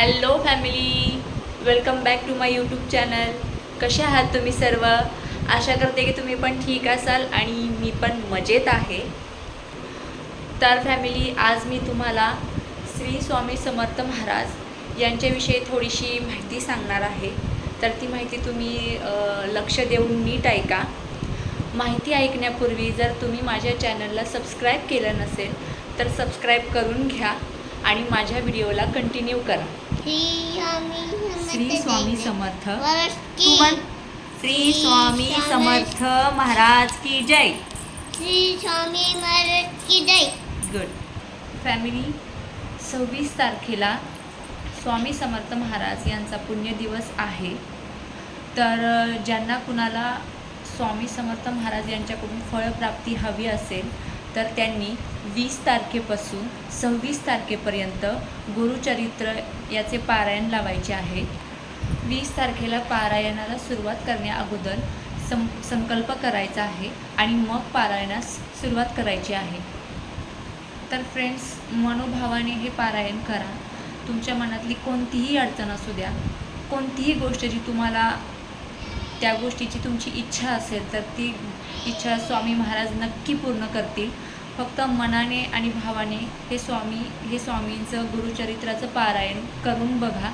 Hello family welcome back to my YouTube channel. कसे आहात तुम्ही सर्व? आशा करते की तुम्ही पण ठीक असाल आणि मी पण मजेत आहे. तर फॅमिली आज मी तुम्हाला श्री स्वामी समर्थ महाराज यांच्याविषयी थोडीशी माहिती सांगणार आहे. तर ती माहिती तुम्ही लक्ष देऊन नीट ऐका. माहिती ऐकण्यापूर्वी जर तुम्ही माझ्या चॅनलला सबस्क्राईब केलं नसेल तर सबस्क्राईब करून घ्या. आणि माझ्या व्हिडिओला कंटिन्यू करा. श्री स्वामी समर्थ श्री स्वामी समर्थ. महाराज की जय. श्री स्वामी महाराज की जय. गुड फॅमिली सव्वीस तारखेला स्वामी समर्थ महाराज यांचा पुण्यदिवस आहे. तर ज्यांना कुणाला स्वामी समर्थ महाराज यांच्याकडून फळप्राप्ती हवी असेल तर त्यांनी वीस तारखेपासून सव्वीस तारखेपर्यंत गुरुचरित्र याचे पारायण लावायचे आहे. वीस तारखेला पारायणाला सुरुवात करण्याअगोदर सं संकल्प करायचा आहे आणि मग पारायणास सुरुवात करायची आहे. तर फ्रेंड्स मनोभावाने हे पारायण करा. तुमच्या मनातली कोणतीही अडचण असू द्या. कोणतीही गोष्ट जी तुम्हाला त्या गोष्टीची तुमची इच्छा असेल तर ती इच्छा स्वामी महाराज नक्की पूर्ण करतील. फक्त मनाने आणि भावाने हे स्वामी हे स्वामींचं गुरुचरित्राचं पारायण करून बघा.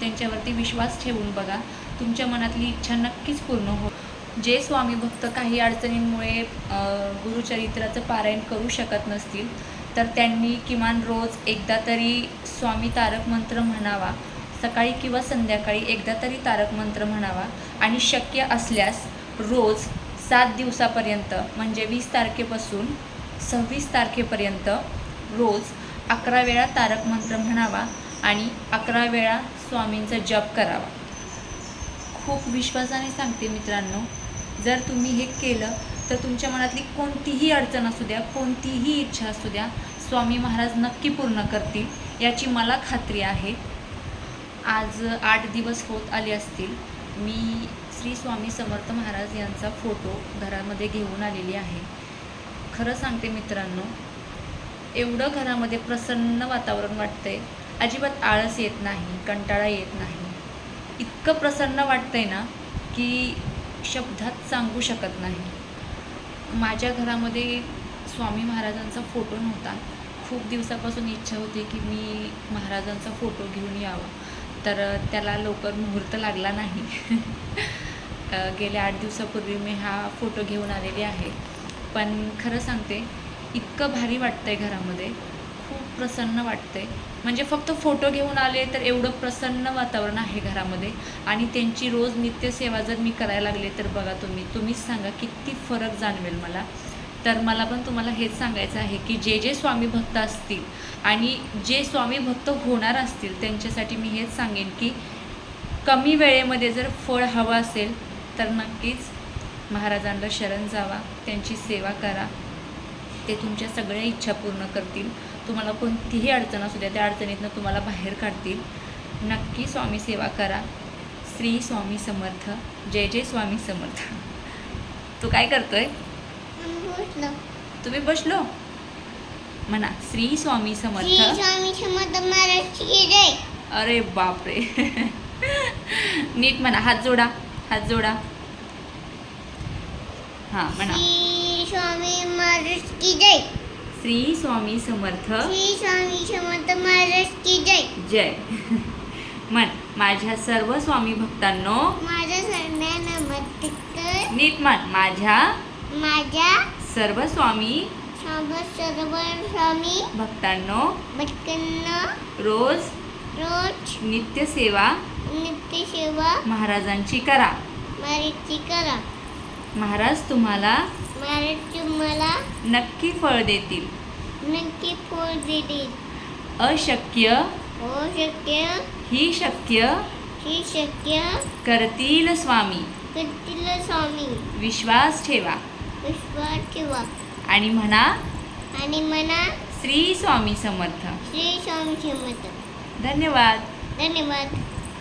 त्यांच्यावरती विश्वास ठेवून बघा. तुमच्या मनातली इच्छा नक्कीच पूर्ण हो जे स्वामी भक्त काही अडचणींमुळे गुरुचरित्राचं पारायण करू शकत नसतील तर त्यांनी किमान रोज एकदा तरी स्वामी तारक मंत्र म्हणावा. सकाळी किंवा संध्याकाळी एकदा तरी तारक मंत्र म्हणावा. आणि शक्य असल्यास रोज सात दिवसापर्यंत म्हणजे वीस तारखेपासून सव्वीस तारखेपर्यंत रोज अकरा वेळा तारक मंत्र म्हणावा आणि अकरा वेळा स्वामींचा जप करावा. खूप विश्वासाने सांगते मित्रांनो जर तुम्ही हे केलं तर तुमच्या मनातली कोणतीही अडचण असू द्या कोणतीही इच्छा असू द्या स्वामी महाराज नक्की पूर्ण करतील याची मला खात्री आहे. आज आठ दिवस होत आले असतील. मी श्री स्वामी समर्थ महाराज यांचा फोटो घरामध्ये घेऊन आलेली आहे. खरं सांगते मित्रांनो एवढं घरामध्ये प्रसन्न वातावरण वाटतंय. अजिबात आळस येत नाही कंटाळा येत नाही. इतकं प्रसन्न वाटतंय ना की शब्दात सांगू शकत नाही. माझ्या घरामध्ये स्वामी महाराजांचा फोटो नव्हता. खूप दिवसापासून इच्छा होती की मी महाराजांचा फोटो घेऊन यावा. तर त्याला लवकर मुहूर्त लागला नाही. गेल्या आठ दिवसापूर्वी मी हा फोटो घेऊन आलेली आहे. पण खरं सांगते इतकं भारी वाटतं आहे घरामध्ये. खूप प्रसन्न वाटतंय. म्हणजे फक्त फोटो घेऊन आले तर एवढं प्रसन्न वातावरण आहे घरामध्ये. आणि त्यांची रोज नित्यसेवा जर मी करायला लागले तर बघा तुम्ही तुम्हीच सांगा किती फरक जाणवेल मला. तर मला पण तुम्हाला हेच सांगायचं आहे की जे जे स्वामी भक्त असतील आणि जे स्वामी भक्त होणार असतील त्यांच्यासाठी मी हेच सांगेन की कमी वेळेमध्ये जर फळ हवं असेल तर नक्कीच महाराजांना शरण जावा त्यांची सेवा करा. ते तुमच्या सगळ्या इच्छा पूर्ण करतील. तुम्हाला कोणतीही अडचण असू द्या त्या अडचणीतनं तुम्हाला बाहेर काढतील. नक्की स्वामी सेवा करा. श्री स्वामी समर्थ. जय जय स्वामी समर्थ. तू काय करतोय? आहे तुम्ही बसलो? म्हणा श्री स्वामी श्री समर्थ स्वामी समर्थ महाराज अरे बापरे. नीट म्हणा हात जोडा हात जोडा. हां म्हणा. श्री स्वामी महाराज की जय. श्री स्वामी समर्थ. श्री स्वामी समर्थ महाराज की जय. जय. म्हण माझ्या सर्व स्वामी भक्तांनो. माझ्या सर्व नमस्कार नीट म्हण माझ्या माझ्या सर्व स्वामी सर्व सर्व स्वामी भक्तांनो भटकंना रोज रोज नित्यसेवा नित्यसेवा महाराजांची करा. मारायची करा. महाराज तुम्हाला महाराज तुम्हाला नक्की फळ देतील. नक्की फळ देतील. अशक्य हो शक्य. ही शक्य ही शक्य. करतील स्वामी. करतील स्वामी. विश्वास ठेवा. आणि म्हणा आणि म्हणा श्री स्वामी समर्थ. श्री स्वामी समर्थ. धन्यवाद. धन्यवाद.